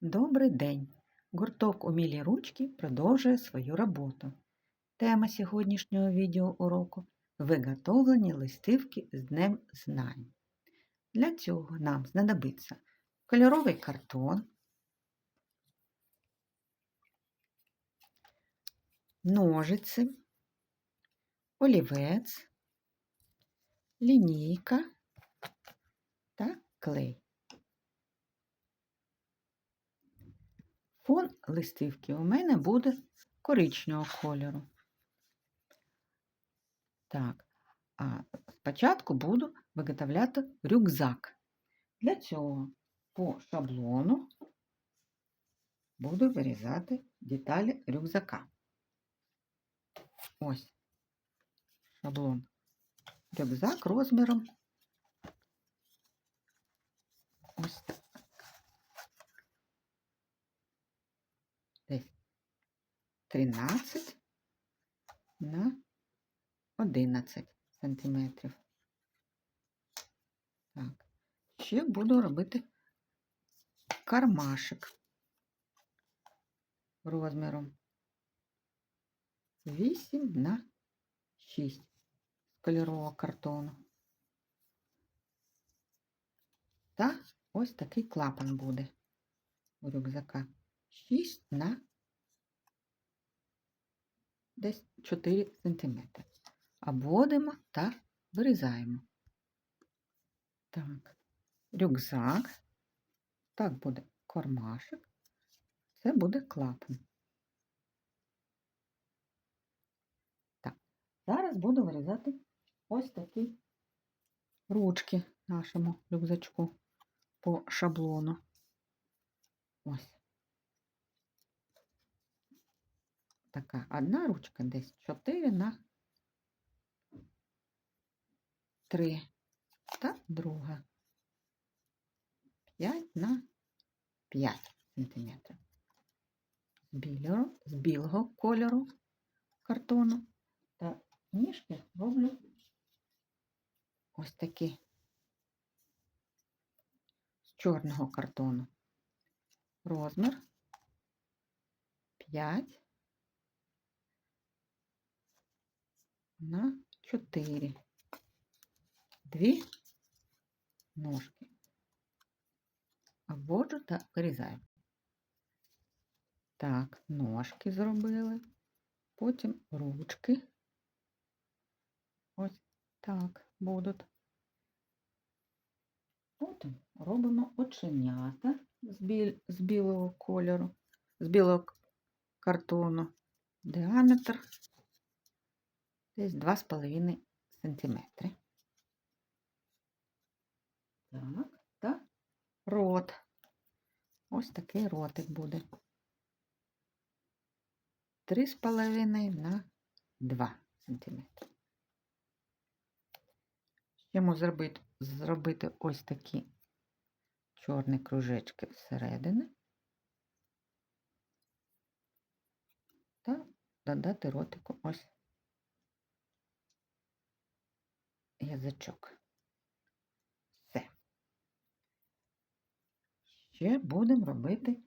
Добрий день! Гурток Умілі ручки продовжує свою роботу. Тема сьогоднішнього відеоуроку виготовлені листівки з Днем Знань. Для цього нам знадобиться кольоровий картон, ножиці, олівець, лінійка та клей. Фон листівки у мене буде коричневого кольору. Так, а спочатку буду виготовляти рюкзак. Для цього по шаблону буду вирізати деталі рюкзака. Ось шаблон. Рюкзак розміром. Ось так. Десь 13 на 11 сантиметрів. Так, ще буду робити кармашик розміром 8 на 6 з кольорового картону. Та ось такий клапан буде у рюкзака. 6 на десь 4 см. Обводимо та вирізаємо. Так, рюкзак. Так буде кармашик. Це буде клапан. Так, зараз буду вирізати ось такі ручки нашому рюкзачку по шаблону. Ось. Така одна ручка десь 4 на 3. Та друга 5 на 5 сантиметрів. З білого, з білого кольору картону. Та ніжки роблю ось такі з чорного картону. Розмір 5 на 4. Дві ножки. Обводжу та вирізаю. Так, ножки зробили, потім ручки. Ось так будуть. Потім робимо оченята з, біль, з білого кольору, з білого картону. Діаметр десь 2,5 см. Так, та рот. Ось такий ротик буде. 3,5 на 2 см. Йому зробити, зробити ось такі чорні кружечки всередини та додати ротику ось язичок. Все. Ще будемо робити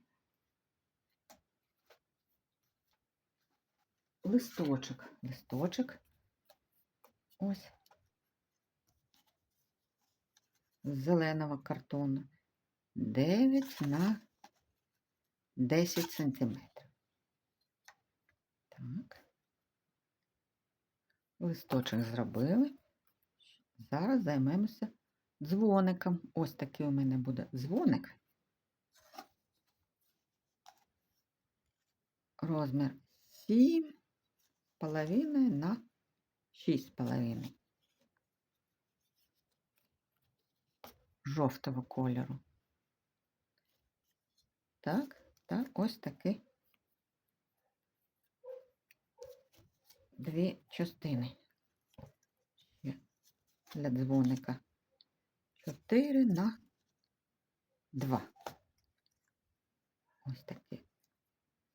листочок. Листочок ось з зеленого картону 9 на 10 сантиметрів. Так. Листочок зробили. Зараз займемося дзвоником. Ось такий у мене буде дзвоник. Розмір 7,5 на 6,5 жовтого кольору. Так, та ось такі дві частини для дзвоника. 4 на 2. Ось такий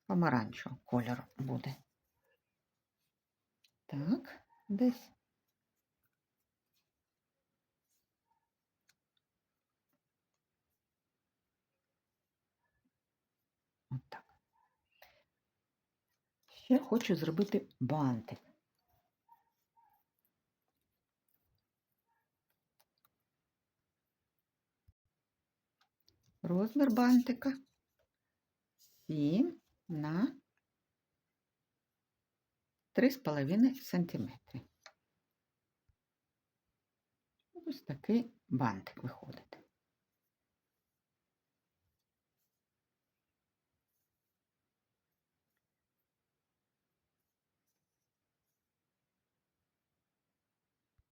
помаранчевого кольору буде. Так, десь. Отак. так. Ще хочу зробити бантик. Розмір бантика 7 на 3,5 сантиметри. Ось такий бантик виходить.